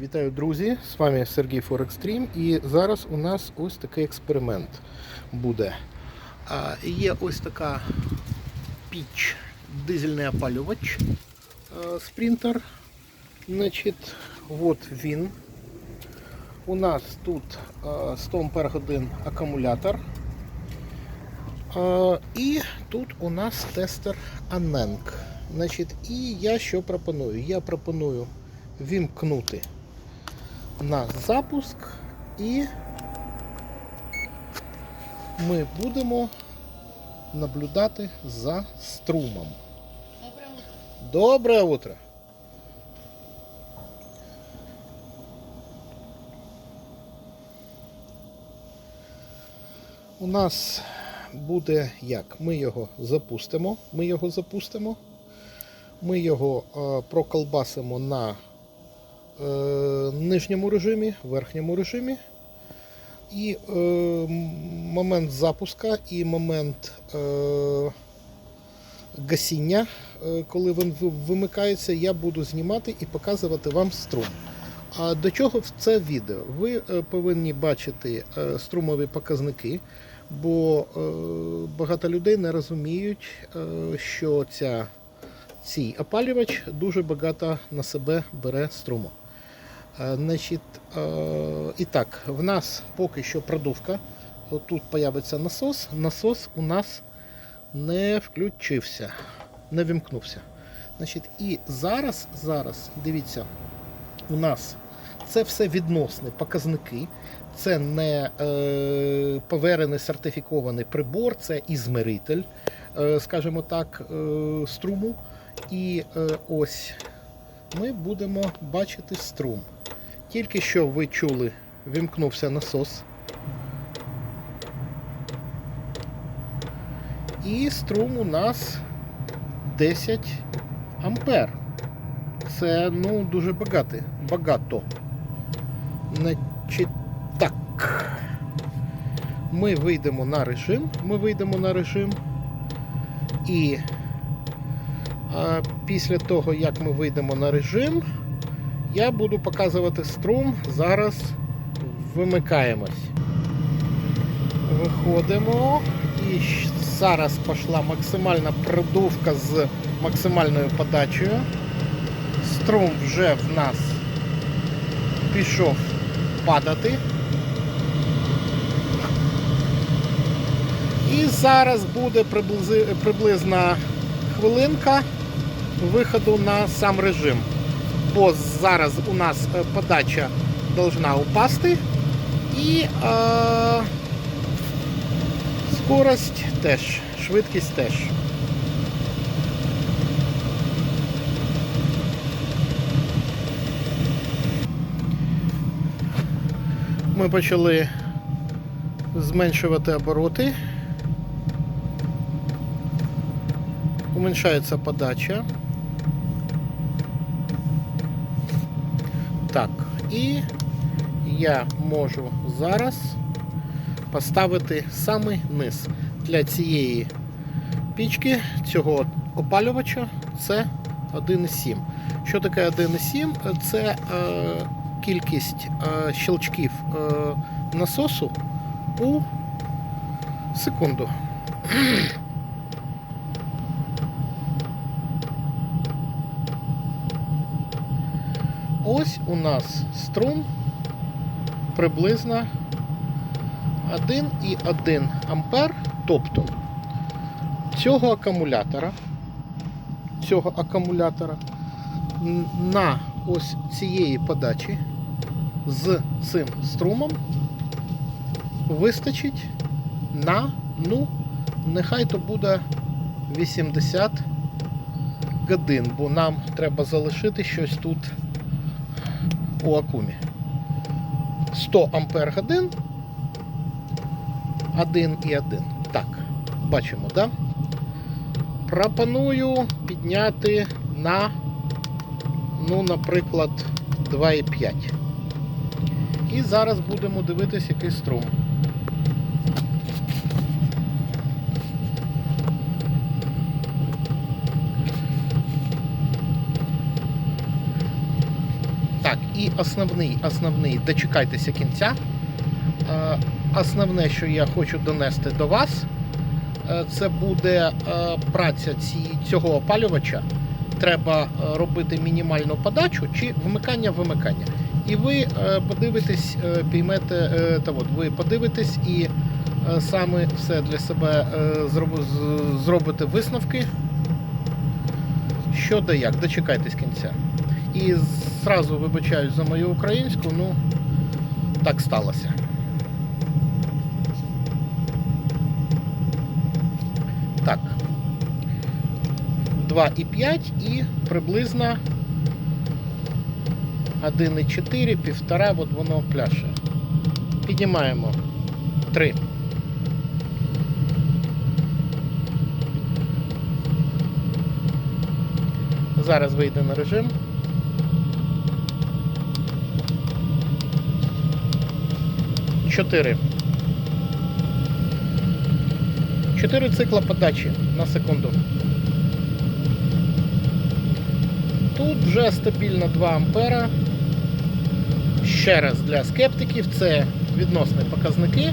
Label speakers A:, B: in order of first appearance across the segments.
A: Вітаю, друзі! З вами Сергій Форекстрім. І зараз у нас ось такий експеримент буде. Є ось така піч, дизельний опалювач спринтер. Значить, от він. У нас тут 100 Ампер годин акумулятор. А, І тут у нас тестер Aneng. Значить, і я що пропоную? Я пропоную вімкнути на запуск і ми будемо наблюдати за струмом.
B: Доброе утро.
A: Доброе утро! У нас буде як? Ми його запустимо. Ми його запустимо. Ми його е, проколбасимо на е, нижньому режимі, верхньому режимі. І е, момент запуска і момент е, гасіння, е, коли він вимикається, я буду знімати і показувати вам струм. А до чого це відео? Ви е, повинні бачити е, струмові показники, бо е, багато людей не розуміють, що ця, цей опалювач дуже багато на себе бере струму. Е, Значить, е, і так, в нас поки що продувка. Тут появиться насос. Насос у нас не включився, не вимкнувся. Значить, і зараз, зараз, дивіться, у нас це все відносні показники. Це не е, поверений сертифікований прибор, це ізмеритель, е, скажімо так, е, струму. І е, ось ми будемо бачити струм. Тільки що ви чули, вимкнувся насос. І струм у нас 10 ампер. Це ну, дуже багато. багато. Значить, так. Ми вийдемо на режим. Ми вийдемо на режим. І а, після того, як ми вийдемо на режим, я буду показувати струм. Зараз вимикаємось. Виходимо. І зараз пішла максимальна продувка з максимальною подачею. Струм вже в нас пішов падати. І зараз буде приблизна хвилинка виходу на сам режим. Бо зараз у нас е, подача должна упасти. І е, скорость теж, швидкість теж. Ми почали зменшувати обороти. Уменьшається подача. Так, і я можу зараз поставити самий низ для цієї пічки, цього опалювача, це 1,7. Що таке 1,7? Це е, кількість е, щелчків е, насосу у секунду. Ось у нас струм приблизно 1,1 ампер, тобто цього акумулятора, цього акумулятора на ось цієї подачі з цим струмом вистачить на, ну, нехай то буде 80 годин, бо нам треба залишити щось тут у акумі. 100 ампер годин 1 і 1. Так, бачимо, да? Пропоную підняти на, ну, наприклад, 2,5. І зараз будемо дивитись, який струм. Так, і основний, основний, дочекайтеся кінця. Е, Основне, що я хочу донести до вас, е, це буде е, праця цього опалювача. Треба робити мінімальну подачу чи вмикання-вимикання. І ви подивитесь, піймете, та от, ви подивитесь і саме все для себе зробите висновки. Що да як, дочекайтесь кінця. І зразу вибачаюсь за мою українську, ну так сталося. Так. 2,5 і приблизно 1,4, півтора, от воно пляше. Піднімаємо 3. Зараз вийде на режим. Чотири. Чотири цикла подачі на секунду. Тут вже стабільно 2 ампера. Ще раз для скептиків це відносні показники,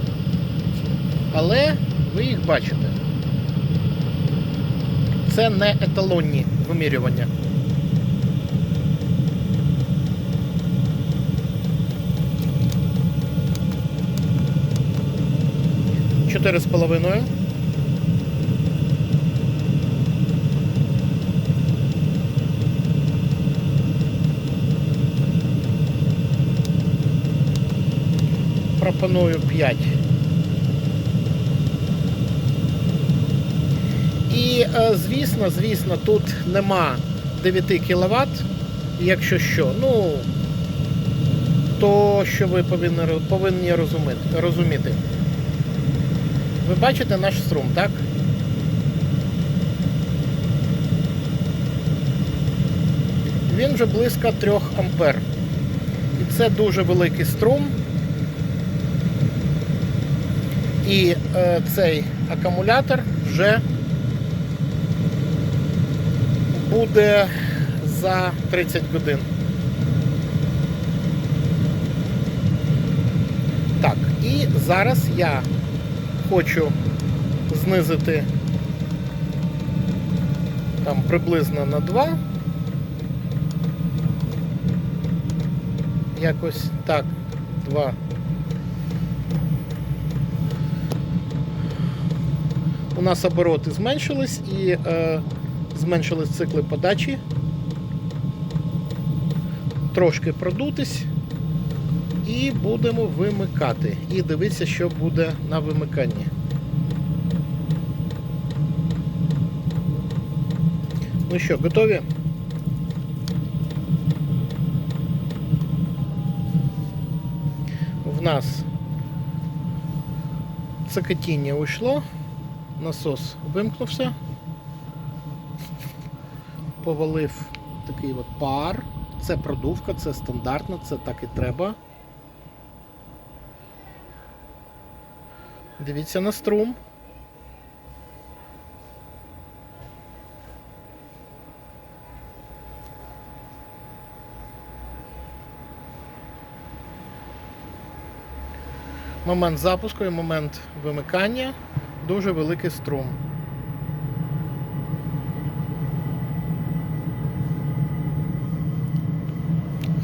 A: але ви їх бачите. Це не еталонні вимірювання. Чотири з половиною. Пропоную 5. І е, звісно, звісно, тут нема 9 кВт, якщо що. Ну, то що ви повинні, повинні розуміти. Ви бачите наш струм, так? Він вже близько 3 ампер. І це дуже великий струм. І е, цей акумулятор вже буде за 30 годин. Так, і зараз я хочу знизити там приблизно на 2. Якось так, 2. У нас обороти зменшились і е, зменшились цикли подачі. Трошки продутись. І будемо вимикати. І дивитися, що буде на вимиканні. Ну що, готові? В нас цикотіння уйшло, насос вимкнувся, повалив такий от пар. Це продувка, це стандартно, це так і треба. Дивіться на струм. Момент запуску і момент вимикання. Дуже великий струм.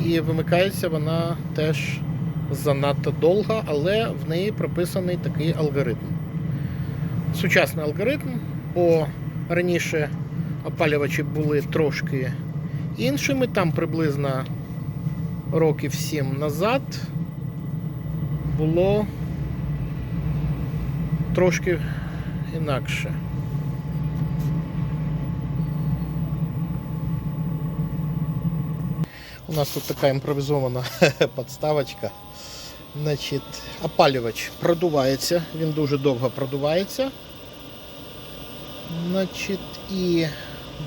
A: І вимикається вона теж занадто довго, але в неї прописаний такий алгоритм. Сучасний алгоритм, бо раніше опалювачі були трошки іншими, там приблизно років 7 назад було трошки інакше. У нас тут така імпровізована подставочка. Значить, опалювач продувається, він дуже довго продувається. Значить, і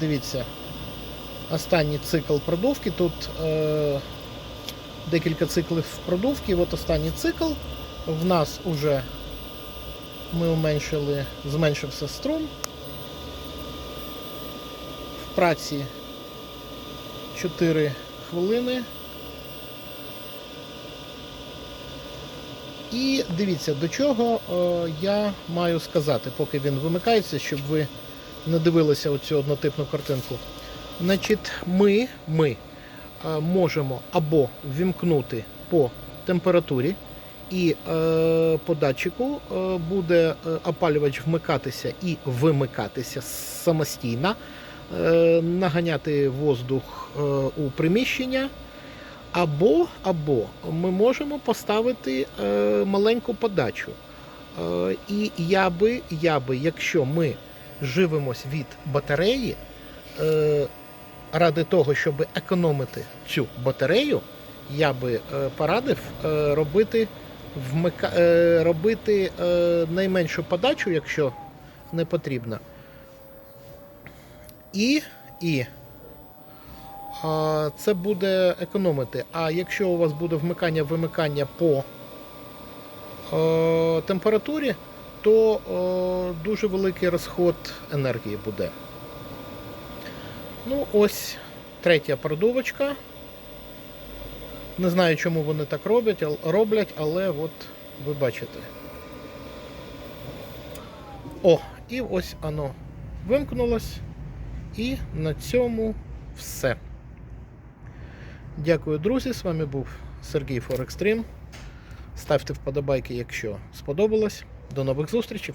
A: дивіться, останній цикл продувки. Тут е, декілька циклів продувки. От останній цикл. В нас уже ми уменшили, зменшився струм. В праці 4 хвилини. І дивіться, до чого е, я маю сказати, поки він вимикається, щоб ви не дивилися оцю однотипну картинку. Значить, Ми ми е, можемо або вімкнути по температурі, і е, по датчику е, буде опалювач вмикатися і вимикатися самостійно наганяти воздух е, у приміщення. Або, або ми можемо поставити е, маленьку подачу. Е, і я би, я би, якщо ми живемось від батареї, е, ради того, щоб економити цю батарею, я би е, порадив е, робити, вмика... е, робити е, найменшу подачу, якщо не потрібно. І, і це буде економити. А якщо у вас буде вмикання-вимикання по е, температурі, то е, дуже великий розход енергії буде. Ну, ось третя продувочка. Не знаю, чому вони так роблять, роблять, але от ви бачите. О, і ось воно вимкнулось. І на цьому все. Дякую, друзі. З вами був Сергій Форекстрім. Ставте вподобайки, якщо сподобалось. До нових зустрічей!